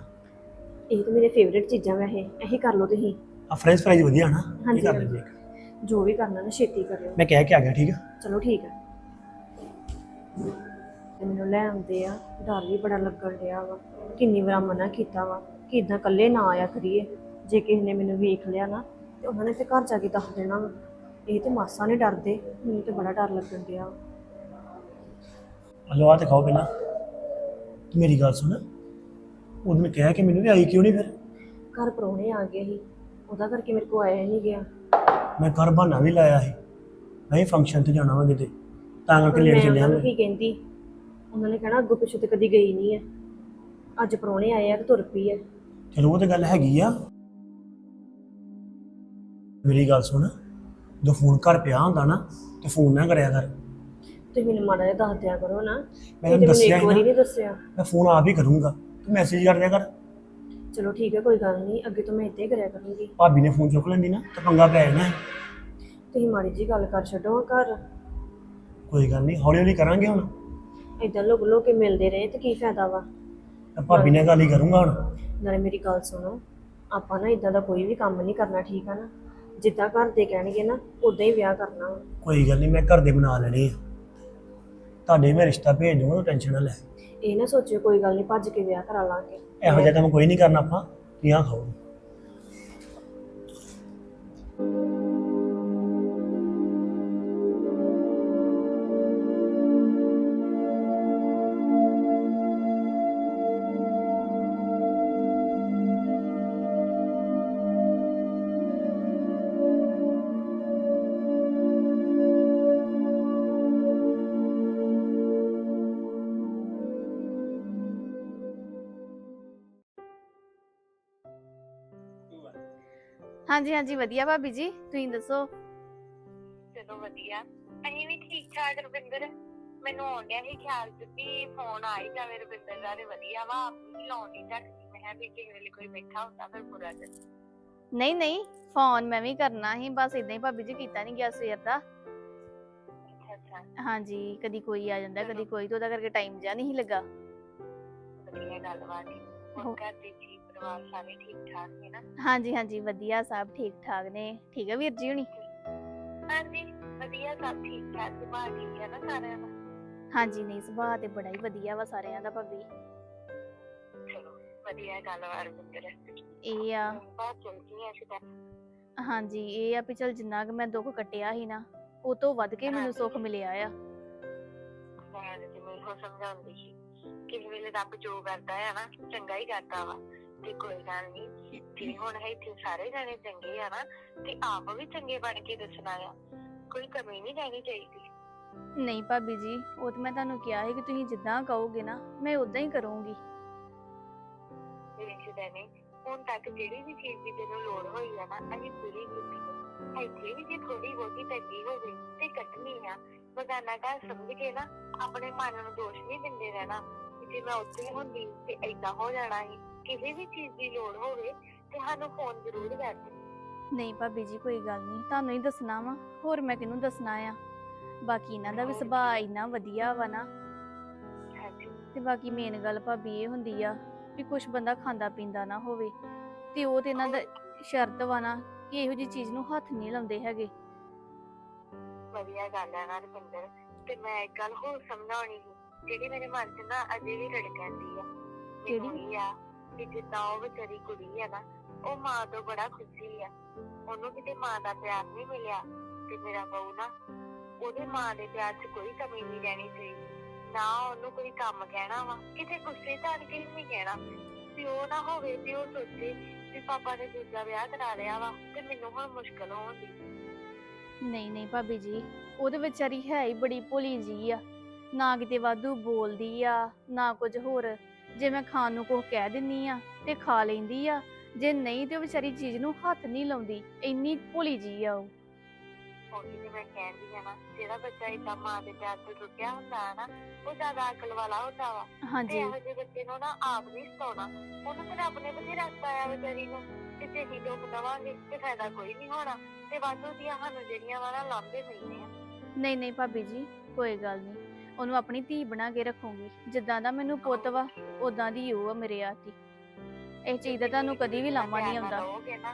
ਇਹ ਤਾਂ ਮੇਰੇ ਫੇਵਰੇਟ ਚੀਜ਼ਾਂ ਵੈਸੇ। ਇਹੀ ਕਰ ਲਓ ਤੁਸੀਂ। ਆ ਫ੍ਰੈਂਚ ਫ੍ਰਾਈਜ਼ ਵਧੀਆ ਨਾ ਇਹ ਹਾਂਜੀ, ਕਰ। ਲੈਂਦੇ ਇੱਕ ਜੋ ਵੀ ਕਰਨਾ ਨਾ ਛੇਤੀ ਕਰਿਓ। ਮੈਂ ਕਹਿ ਕੇ ਆ ਗਿਆ ਠੀਕ ਆ? ਚਲੋ ਠੀਕ ਹੈ ਤੇ ਮੈਨੂੰ ਲੈ ਆਉਂਦੇ ਆ। ਡਰ ਵੀ ਬੜਾ ਲੱਗਣ ਡਿਆ ਵਾ। ਕਿੰਨੀ ਵਾਰ ਮਨਾ ਕੀਤਾ ਵਾ ਕਿ ਇਦਾਂ ਇਕੱਲੇ ਨਾ ਆਇਆ ਕਰੀਏ। ਜੇ ਕਿਸੇ ਨੇ ਮੈਨੂੰ ਵੇਖ ਲਿਆ ਨਾ ਤੇ ਉਹਨਾਂ ਨੇ ਤੇ ਘਰ ਜਾ ਕੇ ਦੱਸ ਦੇਣਾ ਵਾ। ਇਹ ਤੇ ਮਾਸਾ ਨੇ ਡਰਦੇ। ਮੈਨੂੰ ਤੇ ਬੜਾ ਡਰ ਲੱਗਣ ਡਿਆ ਵਾ। ਹਲੋ ਆ ਤੇ ਖਾਓ ਪਹਿਲਾਂ। ਤੂੰ ਮੇਰੀ ਗੱਲ ਸੁਣ। ਉਹਨੇ ਕਿਹਾ ਕਿ ਮੈਨੂੰ ਵੀ ਆਈ ਕਿਉਂ ਨਹੀਂ ਫਿਰ? ਘਰ ਪਰੋਣੇ ਆ ਗਏ ਸੀ। ਉਹਦਾ ਕਰਕੇ ਮੇਰੇ ਕੋ ਆਇਆ ਨਹੀਂ ਗਿਆ। ਮੈਂ ਘਰ ਬਹਾਨਾ ਵੀ ਲਾਇਆ ਸੀ। ਮੈਂ ਹੀ ਫੰਕਸ਼ਨ ਤੇ ਜਾਣਾ ਵਾ ਕਿਤੇ। ਤਾਂ ਕਰਕੇ ਲੇਟ ਮੈਂ ਚੱਲਿਆ ਉਹਨਾਂ ਮੈਂ ਕੀ ਕਹਿੰਦੀ? ਉਹਨਾਂ ਨੇ ਕਹਿਣਾ ਅੱਗੋਂ ਪਿੱਛੋਂ ਤੇ ਕਦੀ ਗਈ ਨਹੀਂ ਹੈ। ਅੱਜ ਪਰੋਣੇ ਆਏ ਆ ਤੇ ਤੁਰ ਪਈ ਹੈ। ਚਲੋ ਉਹ ਤੇ ਗੱਲ ਹੈਗੀ ਆ। ਮੇਰੀ ਗੱਲ ਸੁਣ ਜਦੋਂ ਫੋਨ ਘਰ ਪਿਆ ਹੁੰਦਾ ਨਾ ਤੇ ਫੋਨ ਨਾ ਕਰਿਆ ਕਰ। ਤੁਸੀਂ ਮੈਨੂੰ ਮਾੜਾ ਜਿਹਾ ਦੱਸ ਦਿਆ ਕਰੋ ਨਾ। ਮੈਂ ਤੁਸੀਂ ਤੇ ਤੈਨੂੰ ਮੈਨੂੰ ਦੱਸਿਆ ਇੱਕ ਹੀ ਵਾਰੀ ਨਾ ਨਹੀਂ ਦੱਸਿਆ। ਮੈਂ ਫੋਨ ਆਪ ਹੀ ਕਰੂੰਗਾ ਤੂੰ ਮੈਸੇਜ ਕਰ ਦਿਆ ਕਰ। ਚਲੋ ਠੀਕ ਹੈ ਕੋਈ ਗੱਲ ਨਹੀਂ ਅੱਗੇ ਤੋਂ ਮੈਂ ਹੀ ਕਰਿਆ ਕਰੂੰਗੀ। ਭਾਬੀ ਨੇ ਫੋਨ ਚੁੱਕ ਲੈਂਦੀ ਨਾ ਤੇ ਪੰਗਾ ਪੈ ਜਾਣਾ। ਸੀ। ਤੁਸੀਂ ਮਾੜੀ ਜੀ ਗੱਲ ਕਰ ਛੱਡੋ ਘਰ। ਕੋਈ ਗੱਲ ਨਹੀਂ ਹੌਲੀ ਹੌਲੀ ਕਰਾਂਗੇ ਹੁਣ। ਇਦਾਂ ਲੋਕ ਲੋਕ ਕੇ ਮਿਲਦੇ ਰਹੇ ਤੇ ਕੀ ਫਾਇਦਾ ਵਾ? ਮੈਂ ਭਾਬੀ ਨਾਲ ਗੱਲ ਹੀ ਕਰੂੰਗਾ ਹੁਣ। ਨਾਲੇ ਮੇਰੀ ਗੱਲ ਸੁਣੋ ਆਪਾਂ ਨਾ ਇਦਾਂ ਦਾ ਕੋਈ ਵੀ ਕੰਮ ਨਹੀਂ ਕਰਨਾ ਠੀਕ ਆ ਨਾ? ਜਿੱਦਾਂ ਘਰ ਦੇ ਕਹਿਣਗੇ ਨਾ ਉਦਾਂ ਹੀ ਵਿਆਹ ਕਰਨਾ ਵਾ। ਕੋਈ ਗੱਲ ਨਹੀਂ ਮੈਂ ਘਰ ਦੇ ਬਣਾ ਲੈਣੇ ਆ। ਤੁਹਾਡੇ ਮੈਂ ਰਿਸ਼ਤਾ ਭੇਜ ਦੂੰਗਾ ਤੂੰ ਟੈਨਸ਼ਨ ਨਾ ਲੈ। ਇਹ ਨਾ ਸੋਚਿਓ ਕੋਈ ਗੱਲ ਨਹੀਂ ਭੱਜ ਕੇ ਵਿਆਹ ਕਰਾ ਲਾਂਗੇ। ਇਹੋ ਜਿਹਾ ਕੰਮ ਕੋਈ ਨਹੀਂ ਕਰਨਾ ਆਪਾਂ ਤੁਸੀਂ ਆਹ ਖਾਓ। ਹਾਂਜੀ ਹਾਂਜੀ ਵਧੀਆ ਭਾਬੀ ਜੀ। ਤੁਸੀਂ ਦੱਸੋ? ਚਲੋ ਵਧੀਆ। ਅਸੀਂ ਵੀ ਠੀਕ ਠਾਕ ਰਵਿੰਦਰ। ਮੈਨੂੰ ਆਉਂਦਿਆ ਸੀ ਖਿਆਲ ਚ ਵੀ ਫੋਨ ਆ ਹੀ ਜਾਵੇ ਰਵਿੰਦਰ ਦਾ ਤੇ ਵਧੀਆ ਵਾ। ਵੀ ਲਾਉਣ ਝੱਕਦੀ ਮੈਂ ਕਿਹਾ ਵੀ ਕਿਸੇ ਵੇਲੇ ਕੋਈ ਬੈਠਾ ਹੁੰਦਾ ਫਿਰ ਬੁਰਾ ਜਿਹਾ। ਨਹੀਂ ਨਹੀਂ ਫੋਨ ਮੈਂ ਵੀ ਕਰਨਾ ਸੀ ਬਸ ਇਦਾਂ ਹੀ ਭਾਬੀ ਜੀ ਕੀਤਾ ਨਹੀਂ ਗਿਆ ਸਵੇਰ ਦਾ। ਅੱਛਾ ਅੱਛਾ। ਹਾਂਜੀ ਕਦੀ ਕੋਈ ਆ ਜਾਂਦਾ ਕਦੀ ਕੋਈ ਤੇ ਉਹਦਾ ਕਰਕੇ ਟਾਈਮ ਜਿਆ ਨਹੀਂ ਲੱਗਾ। ਵਧੀਆ ਸੀ ਹੋ- ਹੋਰ ਘਰ ਦੇ ਜੀ ਪਰਿਵਾਰ ਸਾਰੇ ਠੀਕ ਠਾਕ ਨੇ ਨਾ। ਹਾਂਜੀ ਹਾਂਜੀ ਵਧੀਆ ਸਭ ਠੀਕ ਠਾਕ ਨੇ। ਠੀਕ ਹੈ ਵੀਰ ਜੀ ਹੁਣੀ? ਹਾਂਜੀ ਵਧੀਆ ਸਭ ਠੀਕ ਠਾਕ ਸੁਭਾਅ ਠੀਕ ਹੈ ਨਾ ਸਾਰਿਆਂ ਦਾ? ਹਾਂਜੀ ਨਹੀਂ ਸੁਭਾਅ ਤੇ ਬੜਾ ਹੀ ਵਧੀਆ ਵਾ ਸਾਰਿਆਂ ਦਾ ਭਾਬੀ। ਚਲੋ ਵਧੀਆ ਗੱਲਬਾਤ ਰਵਿੰਦਰ ਇਹ ਆ। ਹੈ ਸਿੱਧਾ ਹਾਂਜੀ ਇਹ ਆ ਵੀ ਚਲ ਜਿੰਨਾ ਕੁ ਮੈਂ ਦੁੱਖ ਕੱਟਿਆ ਸੀ ਨਾ ਉਹ ਤੋਂ ਵੱਧ ਕੇ ਮੈਨੂੰ ਸੁੱਖ ਮਿਲਿਆ ਆ। ਮੈਂ ਤੇ ਮੈਨੂੰ ਸਮਝਾਉਂਦੀ ਸੀ ਕਿਸੇ ਵੇਲੇ ਰੱਬ ਜੋ ਕਰਦਾ ਹੈ ਨਾ ਚੰਗਾ ਹੀ ਕਰਦਾ ਵਾ। ਤੇ ਕੋਈ ਗੱਲ ਨਹੀਂ ਜੇ ਹੁਣ ਇੱਥੇ ਸਾਰੇ ਜਾਣੇ ਚੰਗੇ ਆ ਨਾ ਤੇ ਆਪ ਵੀ ਚੰਗੇ ਬਣ ਕੇ ਦੱਸਣਾ ਆ। ਕੋਈ ਕਮੀ ਨਹੀਂ ਰਹਿਣੀ ਚਾਹੀਦੀ। ਨਹੀਂ ਭਾਬੀ ਜੀ ਉਹ ਤਾਂ ਮੈਂ ਤੁਹਾਨੂੰ ਕਿਹਾ ਸੀ ਕਿ ਤੁਸੀਂ ਜਿੱਦਾਂ ਕਹੋਗੇ ਨਾ ਮੈਂ ਉਦਾਂ ਹੀ ਕਰੂੰਗੀ। ਵੇਖਦੇ ਨੇ ਹੁਣ ਤੱਕ ਜਿਹੜੀ ਵੀ ਚੀਜ਼ ਦੀ ਤੈਨੂੰ ਲੋੜ ਹੋਈ ਆ ਨਾ ਅਸੀਂ ਪੂਰੀ ਕੀਤੀ ਹੈ ਇੱਥੇ ਵੀ ਜੇ ਥੋੜੀ ਬਹੁਤੀ ਤੰਗੀ ਹੋਵੇ ਤੇ ਕੱਟਣੀ ਆ। ਬਗਾਨਾ ਘਰ ਸਮਝ ਕੇ ਨਾ ਆਪਣੇ ਮਨ ਨੂੰ ਦੋਸ਼ ਨਹੀਂ ਦਿੰਦੇ ਰਹਿਣਾ ਕਿ ਜੇ ਮੈਂ ਉੱਥੇ ਹੁੰਦੀ ਤੇ ਏਦਾਂ ਹੋ ਜਾਣਾ ਸੀ। ਕਿਸੇ ਵੀ ਚੀਜ਼ ਦੀ ਲੋੜ ਹੋਵੇ ਤੇ ਸਾਨੂੰ ਫੋਨ ਜ਼ਰੂਰ ਕਰ ਦੇ ਨਹੀਂ ਭਾਬੀ ਜੀ ਕੋਈ ਗੱਲ ਨਹੀਂ ਤੁਹਾਨੂੰ ਹੀ ਦੱਸਣਾ ਵਾ ਹੋਰ ਮੈਂ ਕਿਹਨੂੰ ਦੱਸਣਾ ਆ? ਬਾਕੀ ਇਹਨਾਂ ਦਾ ਵੀ ਸੁਭਾਅ ਇੰਨਾ ਵਧੀਆ ਵਾ ਨਾ। ਹਾਂਜੀ। ਤੇ ਬਾਕੀ ਮੇਨ ਗੱਲ ਭਾਬੀ ਇਹ ਹੁੰਦੀ ਆ ਵੀ ਕੁਝ ਬੰਦਾ ਖਾਂਦਾ ਪੀਂਦਾ ਨਾ ਹੋਵੇ ਤੇ ਉਹ ਤੇ ਇਹਨਾਂ ਦਾ ਸ਼ਰਤ ਵਾ ਨਾ ਕਿ ਇਹੋ ਜੀ ਚੀਜ਼ ਨੂੰ ਹੱਥ ਨਹੀਂ ਲਾਉਂਦੇ ਹੈਗੇ। ਵਧੀਆ ਗੱਲ ਹੈ ਨਾ ਰੁਪਿੰਦਰ ਤੇ ਮੈਂ ਇੱਕ ਗੱਲ ਹੋਰ ਸਮਝਾਉਣੀ ਸੀ ਜਿਹੜੀ ਮੇਰੇ ਮਨ 'ਚ ਨਾ ਅਜੇ ਵੀ ਰੜਕਦੀ ਆ ਕਿਹੜੀ? ਮੈਨੂੰ ਇਹ ਆ ਕਿ ਜਿੱਦਾਂ ਉਹ ਵਿਚਾਰੀ ਕੁੜੀ ਆ ਨਾ, ਉਹ ਮਾਂ ਤੋਂ ਬੜਾ ਖੁਸ਼ੀ ਆ। ਉਹਨੂੰ ਕਿਤੇ ਮਾਂ ਦਾ ਪਿਆਰ ਨਹੀਂ ਮਿਲਿਆ ਤੇ ਮੇਰਾ ਬਹੂ ਨਾ, ਉਹਦੇ ਮਾਂ ਦੇ ਪਿਆਰ 'ਚ ਕੋਈ ਕਮੀ ਨਹੀਂ ਰਹਿਣੀ ਚਾਹੀਦੀ ਨਾ ਉਹਨੂੰ ਕੋਈ ਕੰਮ ਕਹਿਣਾ ਵਾ, ਕਿਤੇ ਗੁੱਸੇ ਧਾਰ ਕੇ ਨਹੀਂ ਕਹਿਣਾ। ਵੀ ਉਹ ਨਾ ਹੋਵੇ ਤੇ ਉਹ ਸੋਚੇ ਵੀ ਪਾਪਾ ਨੇ ਦੂਜਾ ਵਿਆਹ ਕਰਾ ਲਿਆ ਵਾ ਤੇ ਮੈਨੂੰ ਹੁਣ ਮੁਸ਼ਕਲ ਹੋਣ ਦੀ। ਨਹੀਂ ਨਹੀਂ ਭਾਬੀ ਜੀ ਉਹਦੇ ਵਿਚਾਰੀ ਹੈ ਹੀ ਬੜੀ ਭੋਲੀ ਜੀ ਆ। ਨਾ ਕਿਤੇ ਵਾਧੂ ਬੋਲਦੀ ਆ, ਨਾ ਕੁਝ ਹੋਰ। ਜੇ ਮੈਂ ਖਾਣ ਨੂੰ ਕੁਝ ਕਹਿ ਦਿੰਨੀ ਆ ਤੇ ਖਾ ਲੈਂਦੀ ਆ ਜੇ ਨਹੀਂ ਤੇ ਉਹ ਵਿਚਾਰੀ ਚੀਜ਼ ਨੂੰ ਹੱਥ ਨਹੀਂ ਲਾਉਂਦੀ ਇੰਨੀ ਭੋਲੀ ਜੀ ਆ ਉਹ। ਹੁਣ ਜਿਵੇਂ ਮੈਂ ਕਹਿੰਦੀ ਆ ਨਾ ਜਿਹੜਾ ਬੱਚਾ ਏਦਾਂ ਮਾਂ ਦੇ ਪਿਆਰ ਤੋਂ ਟੁੱਟਿਆ ਹੁੰਦਾ ਹੈ ਨਾ ਉਹ ਜ਼ਿਆਦਾ ਅਕਲ ਵਾਲਾ ਹੁੰਦਾ ਵਾ। ਤੇ ਹਾਂਜੀ ਇਹੋ ਜਿਹੇ ਬੱਚੇ ਨੂੰ ਨਾ ਆਪ ਨਹੀਂ ਸਤਾਉਣਾ। ਉਹਨੂੰ ਤੇ ਰੱਬ ਨੇ ਬਥੇਰਾ ਸਤਾਇਆ ਵਿਚਾਰੀ ਨੂੰ ਤੇ ਜੇ ਹੀ ਦਵਾਂਗੇ ਤੇ ਫਾਇਦਾ ਕੋਈ ਨਹੀਂ ਹੋਣਾ। ਤੇ ਵਾਧੂ ਦੀਆਂ ਸਾਨੂੰ ਜਿਹੜੀਆਂ ਵਾ ਨਾ ਲਾਂਭੇ ਮਿਲਨੇ ਆ। ਨਹੀਂ ਨਹੀਂ ਭਾਬੀ ਜੀ ਕੋਈ ਗੱਲ ਨਹੀਂ। ਉਹਨੂੰ ਆਪਣੀ ਧੀ ਬਣਾ ਕੇ ਰੱਖੂੰਗੀ। ਜਿੱਦਾਂ ਦਾ ਮੈਨੂੰ ਪੁੱਤ ਵਾ ਉਦਾਂ ਦੀ ਉਹ ਆ ਮੇਰੇ ਆਤੀ ਇਹ ਚੀਜ਼ ਦਾ ਤੁਹਾਨੂੰ ਕਦੀ ਵੀ ਲਾਮਾ ਨਹੀਂ ਆਉਂਦਾ। ਰਹੋਗੇ ਨਾ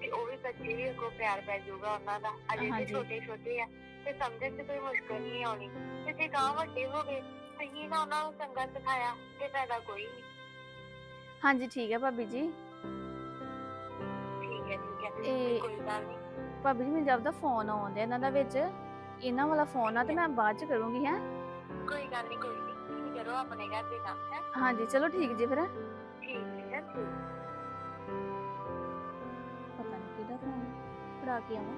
ਤੇ ਉਹ ਵੀ ਬੱਚੇ ਵੀ ਅੱਗੋਂ ਪਿਆਰ ਪੈ ਜਾਊਗਾ ਉਹਨਾਂ ਦਾ। ਅਜੇ ਤੇ ਹਾਂਜੀ। ਛੋਟੇ ਛੋਟੇ ਆ ਤੇ ਸਮਝਣ 'ਚ ਕੋਈ ਮੁਸ਼ਕਲ ਨਹੀਂ ਆਉਣੀ। ਤੇ ਜੇ ਗਾਂ ਵੱਡੇ ਹੋ ਗਏ ਸਹੀ ਨਾ ਉਹਨਾਂ ਨੂੰ ਚੰਗਾ ਸਿਖਾਇਆ ਤੇ ਫਾਇਦਾ ਕੋਈ ਨਹੀਂ। ਹਾਂਜੀ ਠੀਕ ਹੈ ਭਾਬੀ ਜੀ। ਠੀਕ ਹੈ ਠੀਕ ਹੈ ਇਹ- ਕੋਈ ਗੱਲ ਨਹੀਂ। ਭਾਬੀ ਜੀ ਮੈਨੂੰ ਜਦ ਦਾ ਫੋਨ ਆਉਂਦਾ ਇਹਨਾਂ ਦਾ ਵਿੱਚ ਇਹਨਾਂ ਵਾਲਾ ਫੋਨ ਆ ਤੇ ਮੈਂ ਬਾਅਦ ਚ ਕਰੂੰਗੀ ਹੈ? ਕੋਈ ਗੱਲ ਨਹੀਂ ਕੋਈ ਨਹੀਂ ਤੁਸੀਂ ਕਰੋ ਆਪਣੇ ਘਰ ਦੇ ਕੰਮ ਹੈ। ਹਾਂਜੀ ਚਲੋ ਠੀਕ ਜੀ ਫਿਰ। ਠੀਕ ਹੈ ਠੀਕ। ਪਤਾ ਨਹੀਂ ਕਿਹਦਾ ਫੋਨ ਫੜਾ ਕੇ ਆਵਾਂ